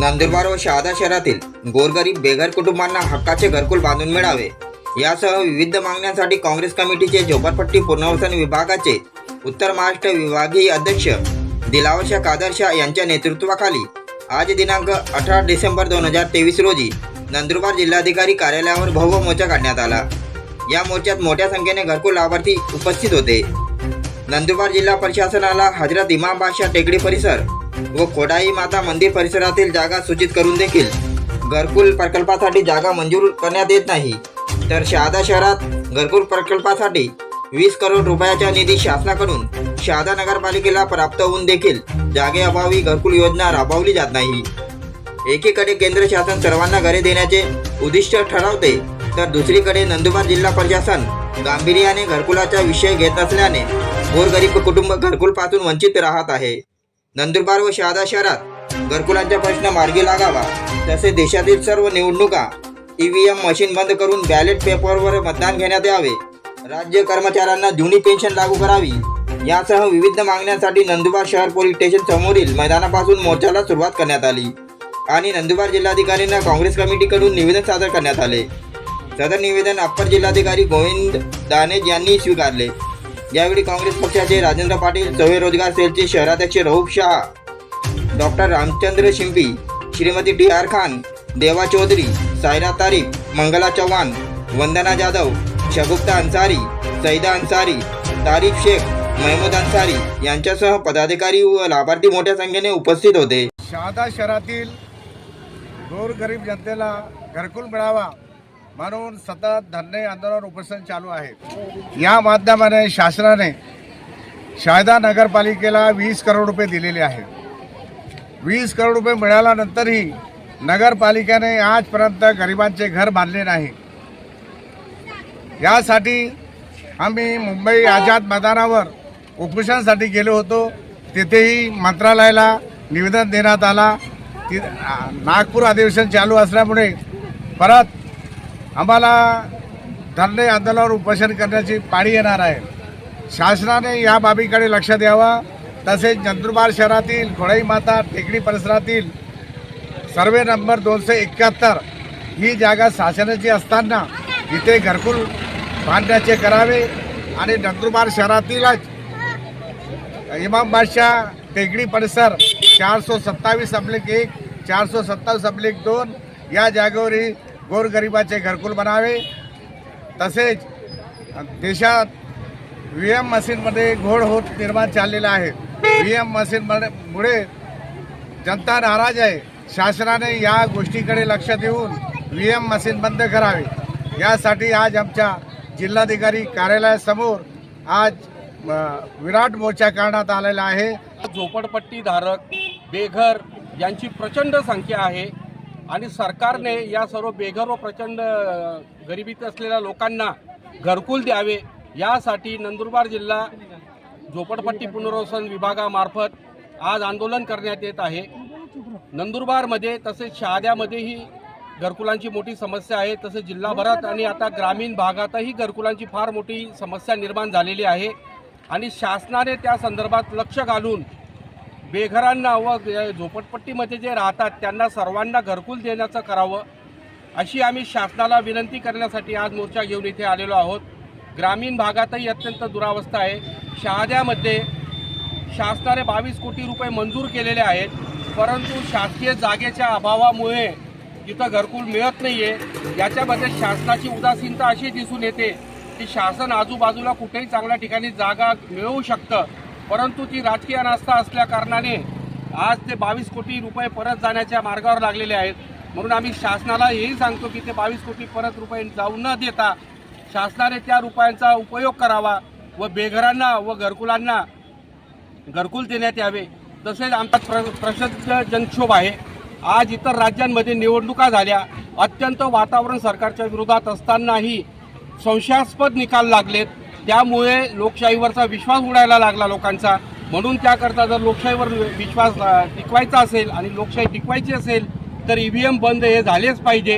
नंदुरबार व शहादा शहरातील गोरगरीब बेघर कुटुंबांना हक्काचे घरकुल बांधून मिळावे. यासह विविध मागण्यांसाठी काँग्रेस कमिटीचे झोपडपट्टी पुनर्वसन विभागाचे उत्तर महाराष्ट्र विभागीय अध्यक्ष दिलावशा कादरशा यांच्या नेतृत्वाखाली आज दिनांक अठरा डिसेंबर दोन हजार तेवीस रोजी नंदुरबार जिल्हाधिकारी कार्यालयावर भव्य मोर्चा काढण्यात आला. या मोर्चात मोठ्या संख्येने घरकुल लाभार्थी उपस्थित होते. नंदुरबार जिल्हा प्रशासनाला हजरत इमाम बादशाह टेकडी परिसर व खोडाई माता मंदिर परिसरातील जागा सूचित करून देखील घरकुल प्रकल्पासाठी जागा मंजूर करण्यात येत नाही. तर शहादा शहरात घरकुल प्रकल्पासाठी वीस करोड रुपयाच्या निधी शासनाकडून शहादा नगरपालिकेला प्राप्त होऊन देखील जागेअभावी घरकुल योजना राबवली जात नाही. एकीकडे केंद्र शासन सर्वांना घरे देण्याचे उद्दिष्ट ठरवते तर दुसरीकडे नंदुरबार जिल्हा प्रशासन गांभीर्याने घरकुलाचा विषय घेत असल्याने गोरगरीब कुटुंब घरकुलपासून वंचित राहत आहे. नंदुरबार व शहादा शहरात घरकुलांचा प्रश्न मार्गी लागावा तसे देशातील सर्व निवडणुका ईव्हीएम मशीन बंद करून बॅलेट पेपरवर मतदान घेण्यात यावे. राज्य कर्मचाऱ्यांना जुनी पेन्शन लागू करावी. यासह विविध मागण्यांसाठी नंदुरबार शहर पोलीस स्टेशन समोरील मैदानापासून मोर्चाला सुरुवात करण्यात आली आणि नंदुरबार जिल्हाधिकाऱ्यांना काँग्रेस कमिटीकडून निवेदन सादर करण्यात आले. सदर निवेदन अप्पर जिल्हाधिकारी गोविंद दानेज यांनी स्वीकारले. यावेळी काँग्रेस पक्षाचे राजेंद्र पाटील चवे रोजगार सेलचे शहराध्यक्ष Rauf Shah doctor Ramchandra Shimpi Shrimati T R Khan Deva Chaudhari Saira तारीफ मंगला चव्हाण वंदना जाधव शगुप्ता अन्सारी सईदा अन्सारी तारीफ शेख महमूद अन्सारी यांच्यासह पदाधिकारी व लाभार्थी मोठ्या संख्येने उपस्थित होते. शहादा शहरातील गोरगरीब जनतेला घरकुल मिळावा. म्हणून सतत धरणे आंदोलन उपोषण चालू आहे. या माध्यमाने शासनाने शायदा नगरपालिकेला वीस करोड रुपये दिलेले आहेत. वीस करोड रुपये मिळाल्यानंतरही नगरपालिकेने आजपर्यंत गरिबांचे घर बांधले नाही. यासाठी आम्ही मुंबई आझाद मैदानावर उपोषणासाठी गेलो होतो. तिथेही मंत्रालयाला निवेदन देण्यात आला. ति नागपूर अधिवेशन चालू असल्यामुळे परत आम्हाला धरणे आंदोलनावर उपोषण करण्याची पाळी येणार आहे. शासनाने या बाबीकडे लक्ष द्यावं. तसेच नंदुरबार शहरातील खोळाई माता टेकडी परिसरातील सर्वे नंबर दोनशे एकाहत्तर ही जागा शासनाची असताना इथे घरकुल बांधण्याचे करावे आणि नंदुरबार शहरातीलच इमाम बादशाह टेकडी परिसर चारशे सत्तावीस अब्लिक एक चारशे सत्तावीस अब्लिक दोन या जागेवरही गोरगरिबाचे घरकुल बनावे. तसेच देशात व्ही एम मशीनमध्ये घोड होत निर्माण चाललेला आहे. व्ही एम मशीनमुळे जनता नाराज आहे. शासनाने या गोष्टीकडे लक्ष देऊन व्ही एम मशीन बंद करावे. यासाठी आज आमच्या जिल्हाधिकारी कार्यालयासमोर आज विराट मोर्चा करण्यात आलेला आहे. झोपडपट्टीधारक बेघर यांची प्रचंड संख्या आहे. आणि सरकारने या सर्व बेघर व प्रचंड गरिबीत असलेल्या लोकांना घरकुल द्यावे. यासाठी नंदुरबार जिल्हा झोपडपट्टी पुनर्वसन विभागामार्फत आज आंदोलन करण्यात येत आहे. नंदुरबारमध्ये तसेच शहाद्यामध्येही घरकुलांची मोठी समस्या आहे. तसेच जिल्हाभरात आणि आता ग्रामीण भागातही घरकुलांची फार मोठी समस्या निर्माण झालेली आहे. आणि शासनाने त्या संदर्भात लक्ष घालून बेघरांना व झोपटपट्टीमध्ये जे राहतात त्यांना सर्वांना घरकुल देण्याचं करावं अशी आम्ही शासनाला विनंती करण्यासाठी आज मोर्चा घेऊन इथे आलेलो आहोत. ग्रामीण भागातही अत्यंत दुरावस्था आहे. शहाद्यामध्ये शासनाने बावीस कोटी रुपये मंजूर केलेले आहेत परंतु शासकीय जागेच्या अभावामुळे तिथं घरकुल मिळत नाही आहे याच्यामध्ये शासनाची उदासीनता अशी दिसून येते की शासन आजूबाजूला कुठेही चांगल्या ठिकाणी जागा मिळवू शकतं. परंतु ती राजकीय अनास्था असल्या कारणाने आज ते बावीस कोटी रुपये परत जाण्याच्या मार्गावर लागलेले आहेत. म्हणून आम्ही शासनाला हेही सांगतो की ते बावीस कोटी परत रुपये जाऊ न देता शासनाने त्या रुपयांचा उपयोग करावा व बेघरांना व घरकुलांना घरकुल देण्यात यावे. तसेच आमचा प्र प्रसिद्ध जनक्षोभ आहे. आज इतर राज्यांमध्ये निवडणुका झाल्या. अत्यंत वातावरण सरकारच्या विरोधात असतानाही संशयास्पद निकाल लागलेत. त्यामुळे लोकशाहीवरचा विश्वास उडायला लागला लोकांचा. म्हणून त्याकरता जर लोकशाहीवर विश्वास टिकवायचा असेल आणि लोकशाही टिकवायची असेल तर ईव्हीएम बंद हे झालेच पाहिजे.